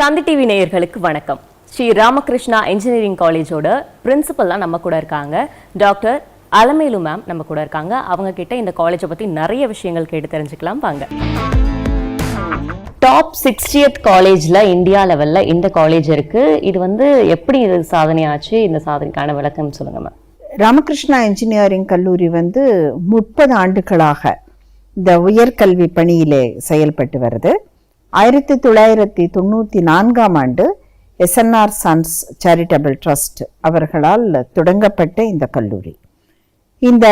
தந்தி TV நேயர்களுக்கு வணக்கம். Sri Ramakrishna engineering காலேஜோட பிரின்சிபல்லாம் நம்ம கூட இருக்காங்க. டாக்டர் அலமேலு மேம் நம்ம கூட இருக்காங்க. அவங்க கிட்ட இந்த காலேஜை பத்தி நிறைய விஷயங்கள் கேட்டு தெரிஞ்சுக்கலாம். வாங்க. டாப் சிக்ஸ்டியத் காலேஜ்ல இந்தியா லெவலில் இந்த காலேஜ் இருக்கு. இது வந்து எப்படி இது சாதனையாச்சு இந்த சாதனைக்கான விளக்கம் சொல்லுங்க மேம் ராமகிருஷ்ணா இன்ஜினியரிங் கல்லூரி வந்து முப்பது ஆண்டுகளாக இந்த உயர்கல்வி பணியிலே செயல்பட்டு வருது. ஆயிரத்தி தொள்ளாயிரத்தி தொண்ணூற்றி நான்காம் ஆண்டு எஸ்என்ஆர் சன்ஸ் சேரிட்டபிள் ட்ரஸ்ட் அவர்களால் தொடங்கப்பட்ட இந்த கல்லூரி. இந்த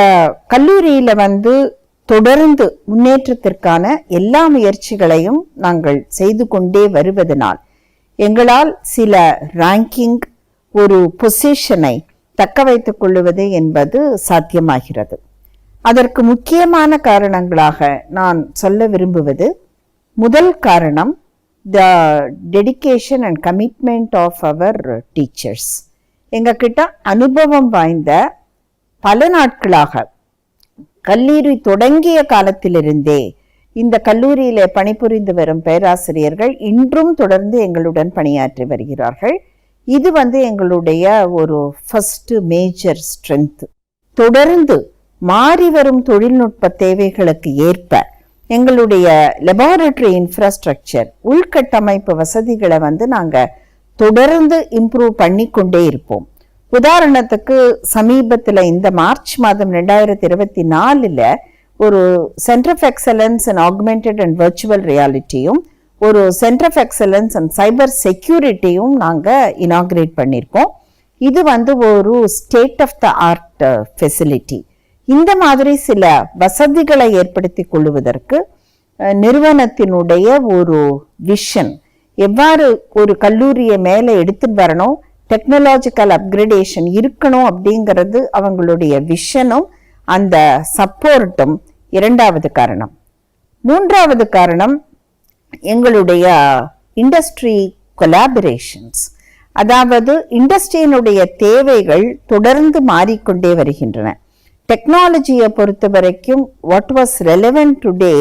கல்லூரியில் வந்து தொடர்ந்து முன்னேற்றத்திற்கான எல்லா முயற்சிகளையும் நாங்கள் செய்து கொண்டே வருவதனால் எங்களால் சில ரேங்கிங் ஒரு பொசிஷனை தக்க வைத்துக் கொள்ளுவது என்பது சாத்தியமாகிறது. அதற்கு முக்கியமான காரணங்களாக நான் சொல்ல விரும்புவது முதல் காரணம் the dedication and commitment of our teachers எங்ககிட்ட அனுபவம் வாய்ந்த பல நாட்களாக கல்லூரி தொடங்கிய காலத்திலிருந்தே இந்த கல்லூரியிலே பணிபுரிந்து வரும் பேராசிரியர்கள் இன்றும் தொடர்ந்து எங்களுடன் பணியாற்றி வருகிறார்கள். இது வந்து எங்களுடைய ஒரு ஃபஸ்ட்டு மேஜர் ஸ்ட்ரென்த் தொடர்ந்து மாறி வரும் தொழில்நுட்ப தேவைகளுக்கு ஏற்ப எங்களுடைய லெபார்டரி இன்ஃப்ராஸ்ட்ரக்சர் உள்கட்டமைப்பு வசதிகளை வந்து நாங்கள் தொடர்ந்து இம்ப்ரூவ் பண்ணி கொண்டே இருப்போம். உதாரணத்துக்கு சமீபத்தில் இந்த மார்ச் மாதம் ரெண்டாயிரத்தி இருபத்தி நாலில் ஒரு centre of excellence and augmented and virtual ரியாலிட்டியும் ஒரு centre of excellence and cyber செக்யூரிட்டியும் நாங்கள் இனாக்ரேட் பண்ணியிருக்கோம் இது வந்து ஒரு state of the art facility இந்த மாதிரி சில வசதிகளை ஏற்படுத்தி கொள்வதற்கு நிறுவனத்தினுடைய ஒரு விஷன் எவ்வாறு ஒரு கல்லூரியை மேலே எடுத்து வரணும் டெக்னாலஜிக்கல் அப்கிரேடேஷன் இருக்கணும் அப்படிங்கிறது அவங்களுடைய விஷனும் அந்த சப்போர்ட்டும் இரண்டாவது காரணம். மூன்றாவது காரணம் எங்களுடைய இண்டஸ்ட்ரி கொலாபரேஷன்ஸ் அதாவது இண்டஸ்ட்ரியினுடைய தேவைகள் தொடர்ந்து மாறிக்கொண்டே வருகின்றன. டெக்னாலஜியை பொறுத்த வரைக்கும் what was relevant today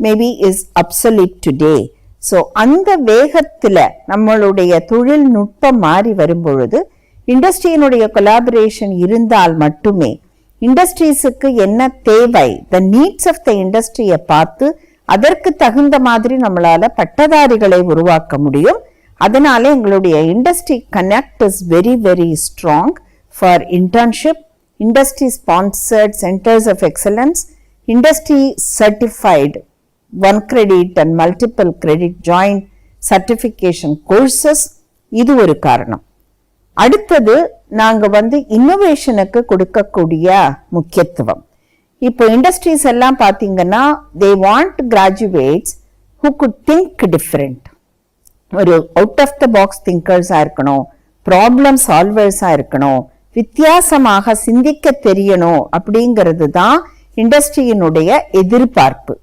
maybe is obsolete today so அந்த வேகத்தில் நம்மளுடைய தொழில்நுட்பம் மாறி வரும்பொழுது இண்டஸ்ட்ரியினுடைய கொலாபரேஷன் இருந்தால் மட்டுமே இண்டஸ்ட்ரீஸுக்கு என்ன தேவை த நீட்ஸ் ஆஃப் த இண்டஸ்ட்ரியை பார்த்து அதற்கு தகுந்த மாதிரி நம்மளால பட்டதாரிகளை உருவாக்க முடியும். அதனால எங்களுடைய industry connect is very very strong for internship industry sponsored centres of excellence industry certified one credit and multiple credit joint certification courses இது ஒரு காரணம். அடுத்தது நாங்க வந்து இன்னோவேஷனுக்கு கொடுக்கக்கூடிய முக்கியத்துவம். இப்போ இண்டஸ்ட்ரீஸ் எல்லாம் பார்த்தீங்கன்னா they want graduates who could think different ஒரு அவுட் ஆஃப் த பாக்ஸ் திங்கர்ஸாக இருக்கணும் ப்ராப்ளம் சால்வர்ஸாக இருக்கணும் வித்தியாசமாக சிந்திக்க தெரியணும் அப்படிங்கிறது தான் இண்டஸ்ட்ரியினுடைய எதிர்பார்ப்பு.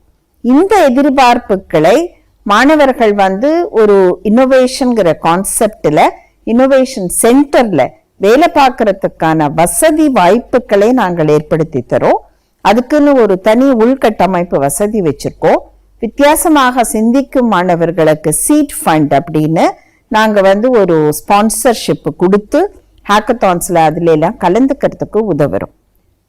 இந்த எதிர்பார்ப்புகளை மாணவர்கள் வந்து ஒரு இன்னோவேஷன்கிற கான்செப்டில் இன்னோவேஷன் சென்டரில் வேலை பார்க்கறதுக்கான வசதி வாய்ப்புகளை நாங்கள் ஏற்படுத்தி தரோம். அதுக்குன்னு ஒரு தனி உள்கட்டமைப்பு வசதி வச்சுருக்கோம். வித்தியாசமாக சிந்திக்கும் மாணவர்களுக்கு சீட் ஃபண்ட் அப்படின்னு நாங்கள் வந்து ஒரு ஸ்பான்சர்ஷிப் கொடுத்து ஹேக்கத்தான்ஸ்ல அதுல எல்லாம் கலந்துக்கிறதுக்கு உதவுறோம்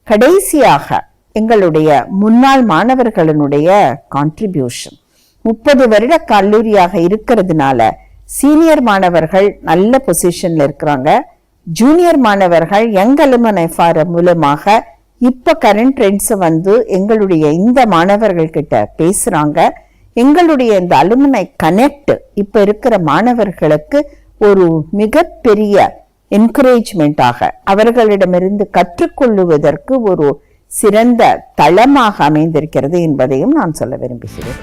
கடைசியாக எங்களுடைய முன்னாள் மாணவர்களினுடைய கான்ட்ரிபியூஷன் முப்பது வருட கல்லூரியாக இருக்கிறதுனால சீனியர் மாணவர்கள் நல்ல பொசிஷனில் இருக்கிறாங்க. ஜூனியர் மாணவர்கள் யங் அலுமனை மூலமாக இப்போ கரண்ட் ட்ரெண்ட்ஸை வந்து எங்களுடைய இந்த மாணவர்கள்கிட்ட பேசுகிறாங்க எங்களுடைய இந்த அலுமினை கனெக்ட் இப்போ இருக்கிற மாணவர்களுக்கு ஒரு மிகப்பெரிய என்கரேஜ்மெண்ட்டாக அவர்களிடமிருந்து கற்றுக்கொள்ளுவதற்கு ஒரு சிறந்த தளமாக அமைந்திருக்கிறது என்பதையும் நான் சொல்ல விரும்புகிறேன்.